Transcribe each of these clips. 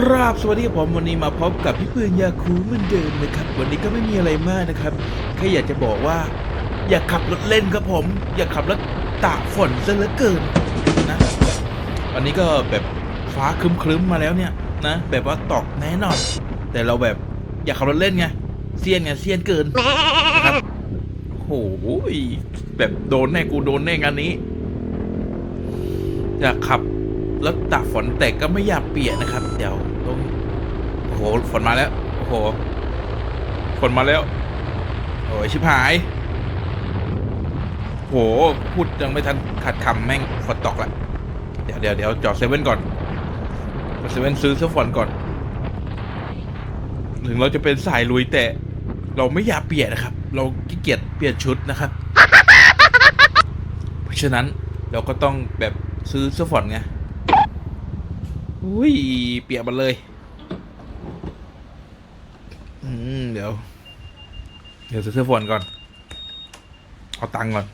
กราบสวัสดีผมวันนี้มาพบกับพี่ปืนยาคูเหมือนเดิมนะครับ วันนี้ก็ไม่มีอะไรมากนะครับแค่อยากจะบอกว่า อย่าขับรถเล่นครับผม อย่าขับรถตากฝนซะเหลือเกินนะวันนี้ก็แบบฟ้าครึ้มๆมาแล้วเนี่ยนะแบบว่าตกแน่นอน แต่เราแบบอย่าขับรถเล่นไงเซียนไงเซียนเกินนะครับโอ้โหแบบโดนแน่กูโดนแน่งานนี้ อย่าขับ แล้วตากฝนแต่ก็ไม่อยากเปียกนะครับ เดี๋ยวต้องโอ้โหฝนมาแล้ว โอ้โหฝนมาแล้ว โอ้ยชิบหายโหพูดยังไม่ทันขัดคำแม่งฝนตกละเดี๋ยวเดี๋ยวเดี๋ยวจอดเซเว่นก่อนเซเว่นซื้อเสื้อฝนก่อน ถึงเราจะเป็นสายลุยแต่ เราไม่อยากเปียกนะครับ เราขี้เกียจเปลี่ยนชุดนะครับ เพราะฉะนั้นเราก็ต้องแบบซื้อเสื้อฝนไง อุ้ย เปียกหมดเลย อืม เดี๋ยว เดี๋ยวซื้อเสื้อฝนก่อน เอาตังค์ก่อน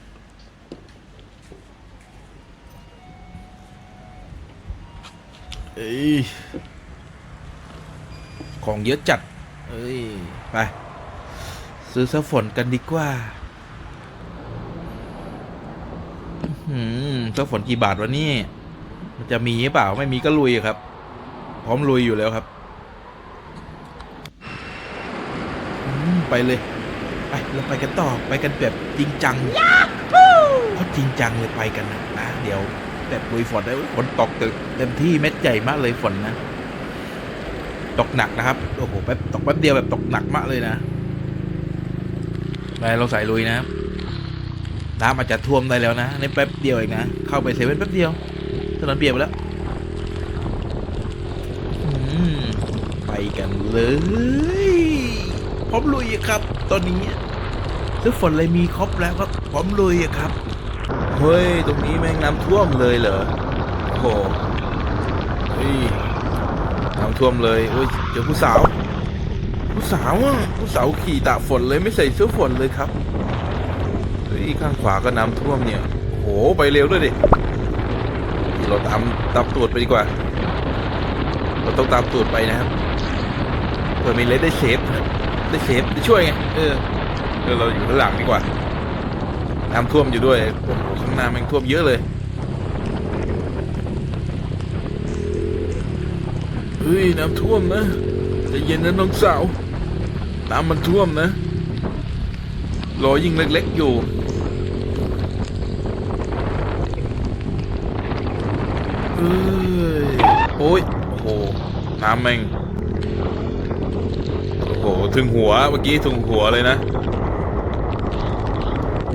เอ้ย ของเยอะจัด เอ้ย ไป ซื้อเสื้อฝนกันดีกว่าอืมเสื้อฝนกี่บาทวะนี่ จะมีหรือเปล่าไม่มีก็ลุยครับ พร้อมลุยอยู่แล้วครับอืมไปเลยไปเราไปกันต่อไปกันแบบจริงจังเพราะจริงจังเลยไปกันนะนะเดี๋ยวแบบลุยฝนได้ฝนตกตึกเต็มที่เม็ดใหญ่มากเลยฝนนะตกหนักนะครับโอ้โหแป๊บตกแป๊บเดียวแบบตกหนักมากเลยนะไปเราใส่ลุยนะครับน้ำอาจจะท่วมได้แล้วนะในแป๊บเดียวเองนะเข้าไปเซเว่นแป๊บเดียว ถนนเปียกไปแล้วอืมไปกันเลยพร้อมลุยอะครับ ตอนนี้ซื้อฝนเลยมีครบแล้วครับพร้อมลุยอะครับ เฮ้ย ตรงนี้แม่งน้ำท่วมเลยเหรอโอ้โหเฮ้ยน้ำท่วมเลยเฮ้ยเจอผู้สาว ผู้สาวอะผู้สาวขี่ตากฝนเลยไม่ใส่เสื้อฝนเลยครับเฮ้ยข้างขวาก็น้ำท่วมเนี่ยโอ้โหไปเร็วด้วยดิ เราตามตามตูดไปดีกว่า เราต้องตามตูดไปนะครับเพื่อมีเลสได้เซฟได้เซฟได้ช่วยไงเออเออเราอยู่ข้างหลังดีกว่าน้ำท่วมอยู่ด้วยโอ้โหข้างหน้าม่งท่วมเยอะเลยเฮ้ยน้ำท่วมนะจะเย็นนะน้องสาวน้ำมันท่วมนะรอยิ่งเล็ก ๆ อยู่ เอ้ ยโอ้ยโอ้โหน้ำแม่งโอ้โหถึงหัวเมื่อกี้ถึงหัวเลยนะ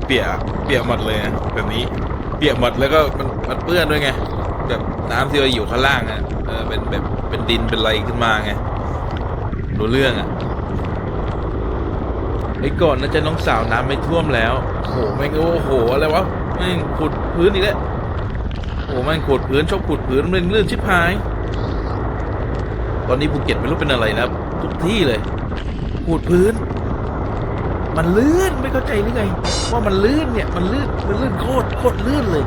เปียกเปียกหมดเลยนะแบบนี้ เปียกหมดแล้วก็มันมันเปื้อนด้วยไงแบบน้ำที่เราอยู่ข้างล่างอะเออเป็นแบบเป็นดินเป็นอะไรขึ้นมาไงรู้เรื่องอะไอ้ก่อนนะจะน้องสาวน้ำไม่ท่วมแล้วโอ้โหแม่งโอ้โหอะไรวะแม่งขุดพื้นอีกแล้ว โอ้แม่งขูดพื้นชอบขูดพื้นมันลื่นชิบหาย ตอนนี้ภูเก็ตไม่รู้เป็นอะไรนะทุกที่เลยขูดพื้น มันลื่นไม่เข้าใจหรือไง ว่ามันลื่นเนี่ยมันลื่นมันลื่นโคตรโคตรลื่นเลย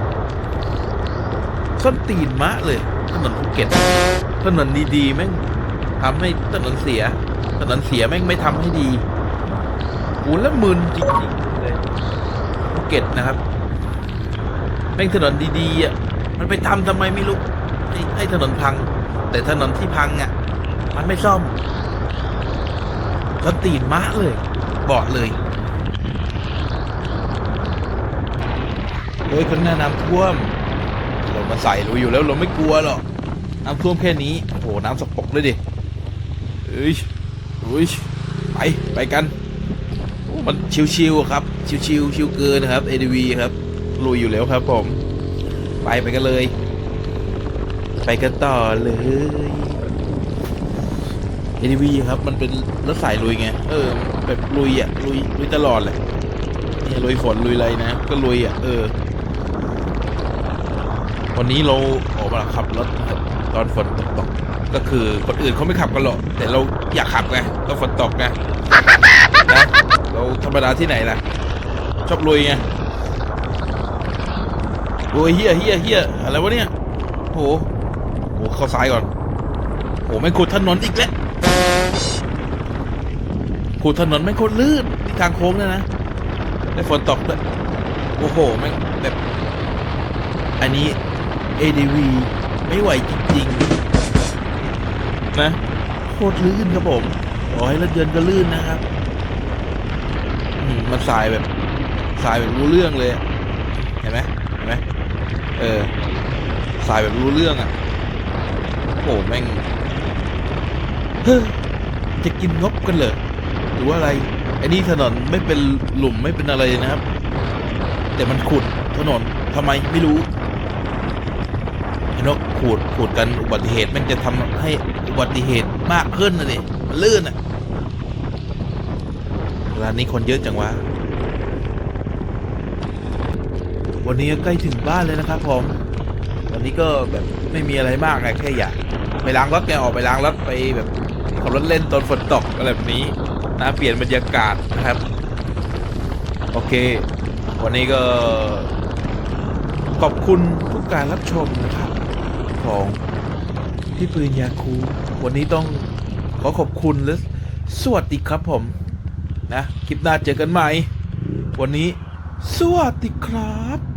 ส้นตีนมะเลยถนนภูเก็ตถนนดีๆแม่งทำให้ถนนเสียถนนเสียแม่งไม่ทำให้ดีกูแล้วมึนจริงๆเลยภูเก็ตนะครับแม่งถนนดีๆอะ มันไปทำทำไมไม่รู้ให้ถนนพัง แต่ถนนที่พังอะ มันไม่ซ่อมก็ตีนม้าเลย บอกเลยเฮ้ยข้างหน้าน้ำท่วม เรามาใส่รู้อยู่แล้วเราไม่กลัวหรอกน้ำท่วมแค่นี้โอ้โหน้ำสกปรกเลยดิเอ้ยเอ้ยไปไปกันมันชิวๆครับ ชิวๆชิวเกินนะครับ ADV ครับลุยอยู่แล้วครับผม ไปไปกันเลย ไปกันต่อเลย ADV ครับ มันเป็นรถสายลุยไง เออ แบบลุยอะลุยลุยตลอดเลยนี่ลุยฝนลุยอะไรนะ ก็ลุยอะ เออ วันนี้เราออกมาขับรถตอนฝนตกตกก็คือคนอื่นเขาไม่ขับกันหรอก แต่เราอยากขับไงก็ฝนตกไงนะเราธรรมดาที่ไหนล่ะ ชอบลุยไง โอ้ยเฮียเฮียเฮียอะไรวะเนี่ยโหโหเข้าซ้ายก่อนโอ้ไม่ขุดถนนอีกแล้วขุดถนนไม่โคตรลื่นที่ทางโค้งเนี่ยนะได้ฝนตกด้วยโอ้โหแม่งแบบ อันนี้ ADV ไม่ไหวจริงๆ นะ โคตรลื่นครับผมขอให้รถยนต์ก็ลื่นนะครับมันสายแบบ สายแบบรู้เรื่องเลย เห็นไหม ไหมเออ สายแบบรู้เรื่องอะโอ้แม่งเฮ้จะกินงบกันเหรอหรือว่าอะไรไอ้นี่ถนนไม่เป็นหลุมไม่เป็นอะไรนะครับ แต่มันขุดถนนทำไมไม่รู้ไอ้นกขูดขูดกันอุบัติเหตุแม่งจะทำให้อุบัติเหตุมากขึ้นนะดิมันลื่นอะร้านนี้คนเยอะจังวะ วันนี้ใกล้ถึงบ้านเลยนะครับผมวันนี้ก็แบบไม่มีอะไรมากไงแค่อยากไปล้างรถแกออกไปล้างรถไปแบบขับรถเล่นตอนฝนตกอะไรแบบนี้นะเปลี่ยนบรรยากาศนะครับ โอเค วันนี้ก็ขอบคุณทุกการรับชมนะครับ ของพี่ปืนยาคูวันนี้ต้องขอขอบคุณและสวัสดีครับผม นะ คลิปหน้าเจอกันใหม่ วันนี้สวัสดีครับ